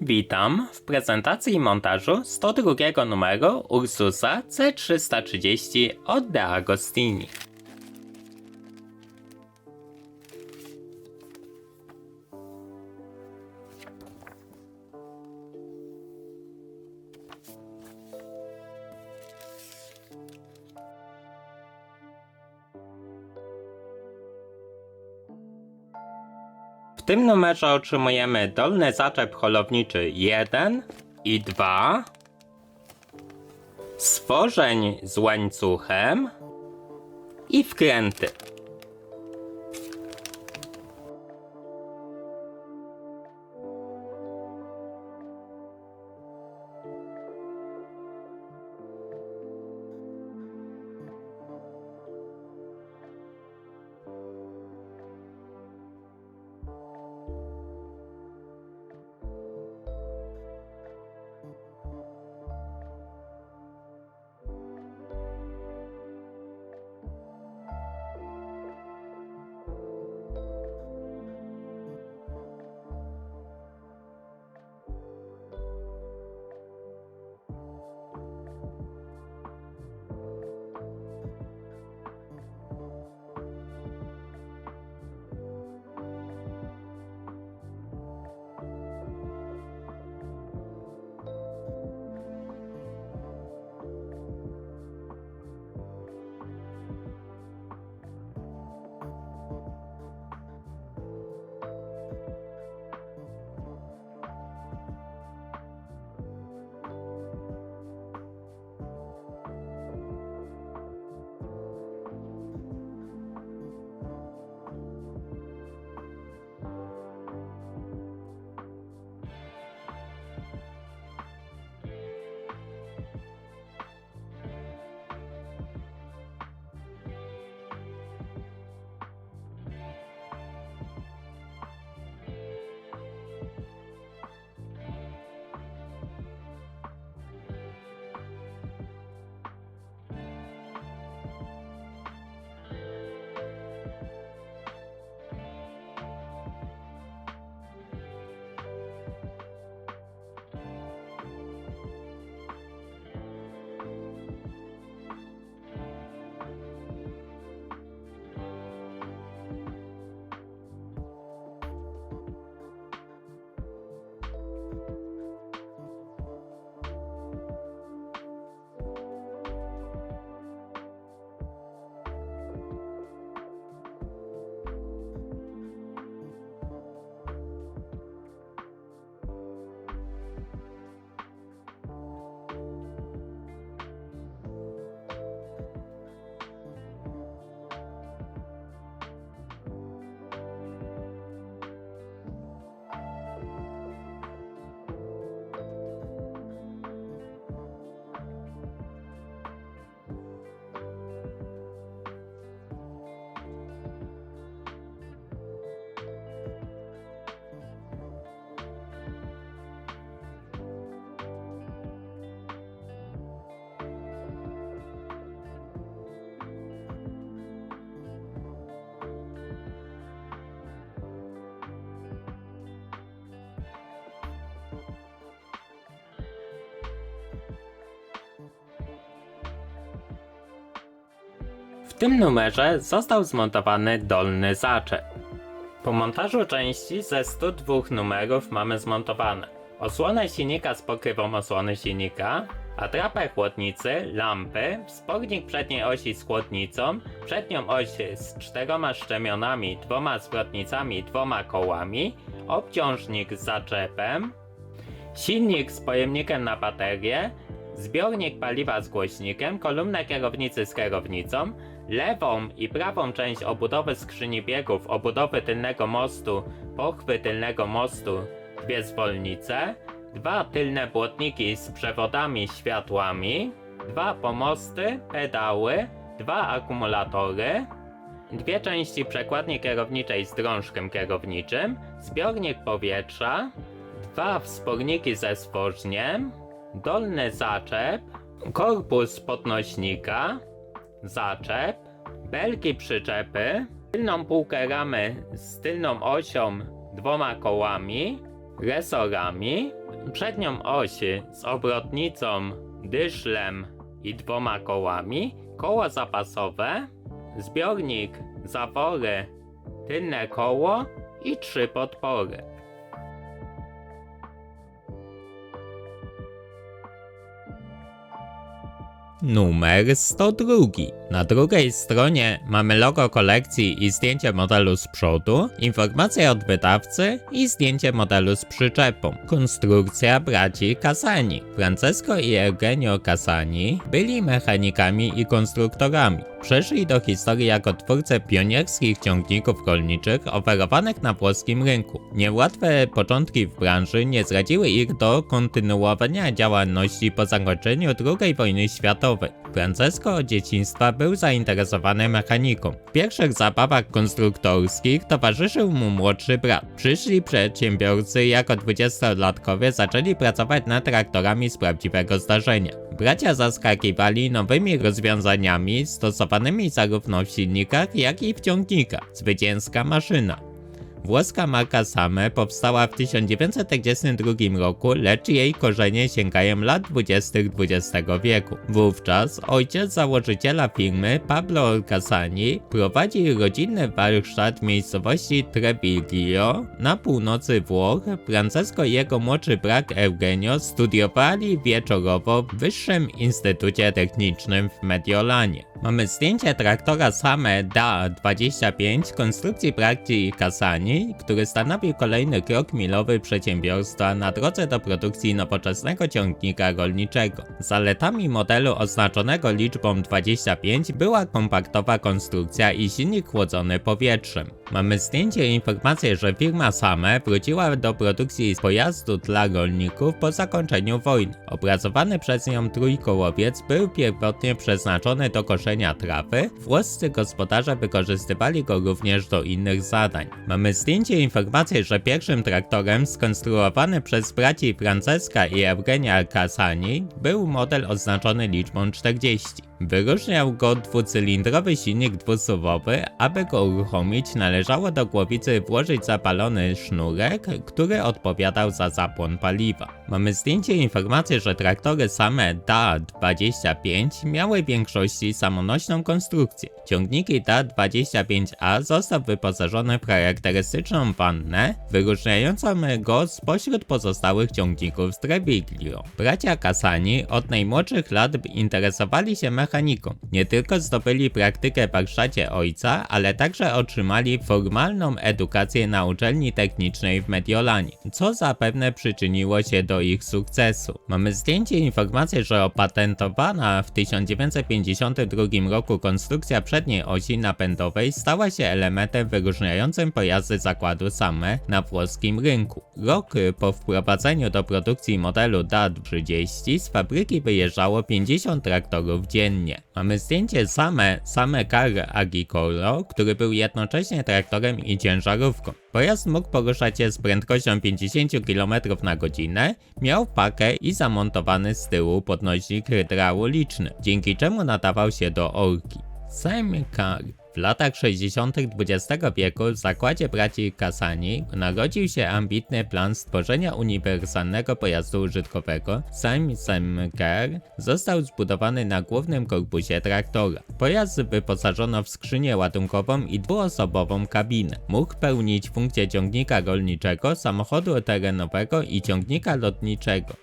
Witam w prezentacji i montażu 102 numeru Ursusa C330 od De Agostini. Tym numerze otrzymujemy dolny zaczep holowniczy 1 i 2, stworzeń z łańcuchem i wkręty. Tym numerze został zmontowany dolny zaczep. Po montażu części ze 102 numerów mamy zmontowane osłonę silnika z pokrywą osłony silnika, atrapę chłodnicy, lampy, wspornik przedniej osi z chłodnicą, przednią oś z czteroma szczemionami, dwoma zwrotnicami, dwoma kołami, obciążnik z zaczepem, silnik z pojemnikiem na baterię, zbiornik paliwa z głośnikiem, kolumnę kierownicy z kierownicą, lewą i prawą część obudowy skrzyni biegów, obudowy tylnego mostu, pochwy tylnego mostu, dwie zwolnice, dwa tylne błotniki z przewodami światłami, dwa pomosty, pedały, dwa akumulatory, dwie części przekładni kierowniczej z drążkiem kierowniczym, zbiornik powietrza, dwa wsporniki ze stworzniem, dolny zaczep, korpus podnośnika, zaczep, belki przyczepy, tylną półkę ramy z tylną osią, dwoma kołami, resorami, przednią oś z obrotnicą, dyszlem i dwoma kołami, koło zapasowe, zbiornik, zawory, tylne koło i trzy podpory. Numer 102. Na drugiej stronie mamy logo kolekcji i zdjęcie modelu z przodu, informacje od wydawcy i zdjęcie modelu z przyczepą. Konstrukcja braci Casani. Francesco i Eugenio Casani byli mechanikami i konstruktorami. Przeszli do historii jako twórcy pionierskich ciągników rolniczych oferowanych na włoskim rynku. Niełatwe początki w branży nie zradziły ich do kontynuowania działalności po zakończeniu II wojny światowej. Francesco od dzieciństwa był zainteresowany mechaniką. W pierwszych zabawach konstruktorskich towarzyszył mu młodszy brat. Przyszli przedsiębiorcy jako dwudziestolatkowie zaczęli pracować nad traktorami z prawdziwego zdarzenia. Bracia zaskakiwali nowymi rozwiązaniami stosowanymi zarówno w silnikach, jak i w ciągnikach. Zwycięska maszyna. Włoska marka Same powstała w 1942 roku, lecz jej korzenie sięgają lat 20. XX wieku. Wówczas ojciec założyciela firmy, Pablo Casani, prowadzi rodzinny warsztat w miejscowości Treviglio na północy Włoch. Francesco i jego młodszy brat Eugenio studiowali wieczorowo w Wyższym Instytucie Technicznym w Mediolanie. Mamy zdjęcie traktora Same DA-25 konstrukcji braci Casani, który stanowi kolejny krok milowy przedsiębiorstwa na drodze do produkcji nowoczesnego ciągnika rolniczego. Zaletami modelu oznaczonego liczbą 25 była kompaktowa konstrukcja i silnik chłodzony powietrzem. Mamy zdjęcie i informację, że firma Same wróciła do produkcji pojazdu dla rolników po zakończeniu wojny. Obrazowany przez nią trójkołowiec był pierwotnie przeznaczony do koszenia trawy, włoscy gospodarze wykorzystywali go również do innych zadań. Mamy zdjęcie i informację, że pierwszym traktorem skonstruowany przez braci Francesca i Eugenia Casani był model oznaczony liczbą 40. Wyróżniał go dwucylindrowy silnik dwusuwowy, aby go uruchomić należało do głowicy włożyć zapalony sznurek, który odpowiadał za zapłon paliwa. Mamy zdjęcie i informację, że traktory same DA-25 miały w większości samonośną konstrukcję. Ciągniki DA-25A został wyposażony w charakterystyczną wannę, wyróżniającą go spośród pozostałych ciągników z Treviglio. Bracia Casani od najmłodszych lat interesowali się mechaniką. Nie tylko zdobyli praktykę w warsztacie ojca, ale także otrzymali formalną edukację na uczelni technicznej w Mediolanie, co zapewne przyczyniło się do ich sukcesu. Mamy zdjęcie i informację, że opatentowana w 1952 roku konstrukcja przedniej osi napędowej stała się elementem wyróżniającym pojazdy zakładu SAME na włoskim rynku. Rok po wprowadzeniu do produkcji modelu DA-30 z fabryki wyjeżdżało 50 traktorów dziennie. Mamy zdjęcie Same, Same Car Agricolo, który był jednocześnie traktorem i ciężarówką. Pojazd mógł poruszać się z prędkością 50 km na godzinę, miał pakę i zamontowany z tyłu podnośnik hydrauliczny, dzięki czemu nadawał się do orki. Same Car w latach 60. XX wieku w zakładzie braci Casani narodził się ambitny plan stworzenia uniwersalnego pojazdu użytkowego. Sam Sam Car został zbudowany na głównym korpusie traktora. Pojazd wyposażono w skrzynię ładunkową i dwuosobową kabinę. Mógł pełnić funkcję ciągnika rolniczego, samochodu terenowego i ciągnika lotniczego.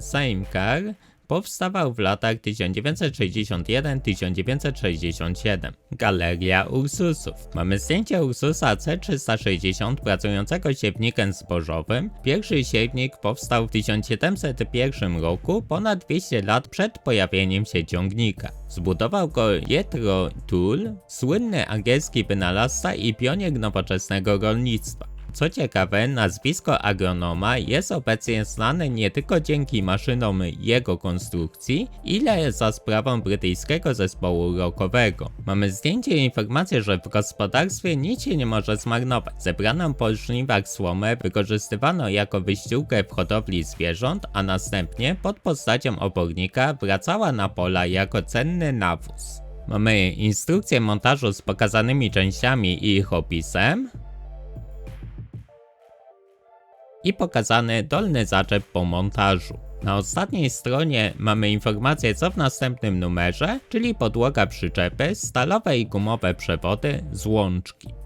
Sam Car powstawał w latach 1961-1967. Galeria Ursusów. Mamy zdjęcie Ursusa C360 pracującego siewnikiem zbożowym. Pierwszy siewnik powstał w 1701 roku, ponad 200 lat przed pojawieniem się ciągnika. Zbudował go Jethro Tull, słynny angielski wynalazca i pionier nowoczesnego rolnictwa. Co ciekawe, nazwisko agronoma jest obecnie znane nie tylko dzięki maszynom jego konstrukcji, ile za sprawą brytyjskiego zespołu rockowego. Mamy zdjęcie i informację, że w gospodarstwie nic się nie może zmarnować. Zebraną po żniwach słomę wykorzystywano jako wyściółkę w hodowli zwierząt, a następnie pod postacią obornika wracała na pola jako cenny nawóz. Mamy instrukcję montażu z pokazanymi częściami i ich opisem, i pokazany dolny zaczep po montażu. Na ostatniej stronie mamy informację co w następnym numerze, czyli podłoga przyczepy, stalowe i gumowe przewody, złączki.